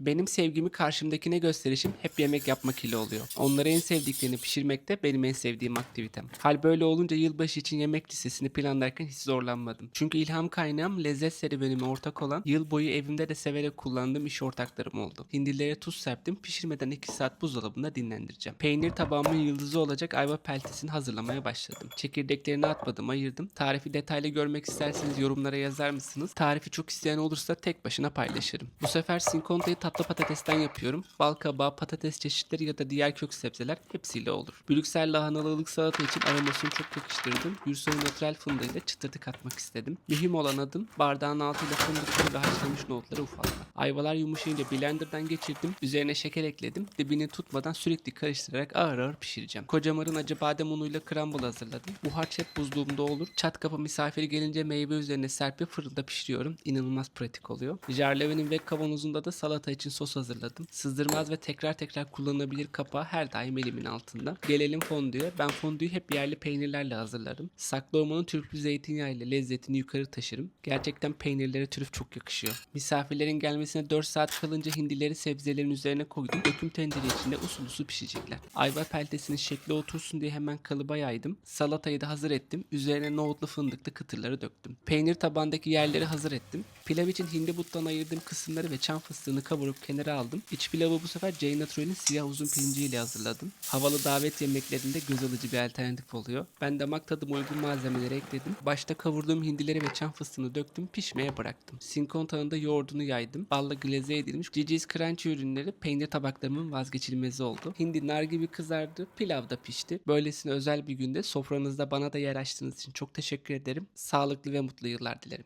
Benim sevgimi karşımdakine gösterişim hep yemek yapmak ile oluyor. Onlara en sevdiklerini pişirmek de benim en sevdiğim aktivitem. Hal böyle olunca yılbaşı için yemek listesini planlarken hiç zorlanmadım. Çünkü ilham kaynağım lezzet serüvenime ortak olan yıl boyu evimde de severek kullandığım iş ortaklarım oldu. Hindilere tuz serptim pişirmeden 2 saat buzdolabında dinlendireceğim. Peynir tabağımın yıldızı olacak ayva peltesini hazırlamaya başladım. Çekirdeklerini atmadım ayırdım. Tarifi detaylı görmek isterseniz yorumlara yazar mısınız? Tarifi çok isteyen olursa tek başına paylaşırım. Bu sefer sinkontayı tatlı patatesten yapıyorum. Bal kabağı, patates çeşitleri ya da diğer kök sebzeler hepsiyle olur. Brüksel lahanalı ılık salata için aromasını çok yakıştırdım. Gürsoy natural fındığıyla çıtırtı katmak istedim. Mühim olan adım bardağın altıyla fındıkları ve haşlanmış nohutları ufaltmak. Ayvalar yumuşayınca blenderdan geçirdim. Üzerine şeker ekledim. Dibini tutmadan sürekli karıştırarak ağır ağır pişireceğim. Kocamarın acı badem unuyla crumble hazırladım. Bu harç hep buzluğumda olur. Çat kapı misafiri gelince meyve üzerine serpip fırında pişiriyorum. İnanılmaz pratik oluyor. Jarleve'nin ve kavanozunda da salata sos hazırladım. Sızdırmaz ve tekrar tekrar kullanılabilir kapağı her daim elimin altında. Gelelim fondüye. Ben fondüyü hep yerli peynirlerle hazırlarım. Saklı olmanın türlü zeytinyağı ile lezzetini yukarı taşırım. Gerçekten peynirlere trüf çok yakışıyor. Misafirlerin gelmesine 4 saat kalınca hindileri sebzelerin üzerine koydum. Döküm tencere içinde usul usul pişecekler. Ayva peltesinin şekli otursun diye hemen kalıba yaydım. Salatayı da hazır ettim. Üzerine nohutlu fındıklı kıtırları döktüm. Peynir tabandaki yerleri hazır ettim. Pilav için hindi buttan ayırdığım kısımları ve çam fıstığını kavurup kenara aldım. İç pilavı bu sefer Jane Natural'in siyah uzun pirinciyle hazırladım. Havalı davet yemeklerinde göz alıcı bir alternatif oluyor. Ben damak tadıma uygun malzemeleri ekledim. Başta kavurduğum hindileri ve çam fıstığını döktüm, pişmeye bıraktım. Sinkon tağında yoğurdunu yaydım. Balla glaze edilmiş Cici's Crunchy ürünleri peynir tabaklarımın vazgeçilmezi oldu. Hindi nar gibi kızardı, pilav da pişti. Böylesine özel bir günde sofranızda bana da yer açtığınız için çok teşekkür ederim. Sağlıklı ve mutlu yıllar dilerim.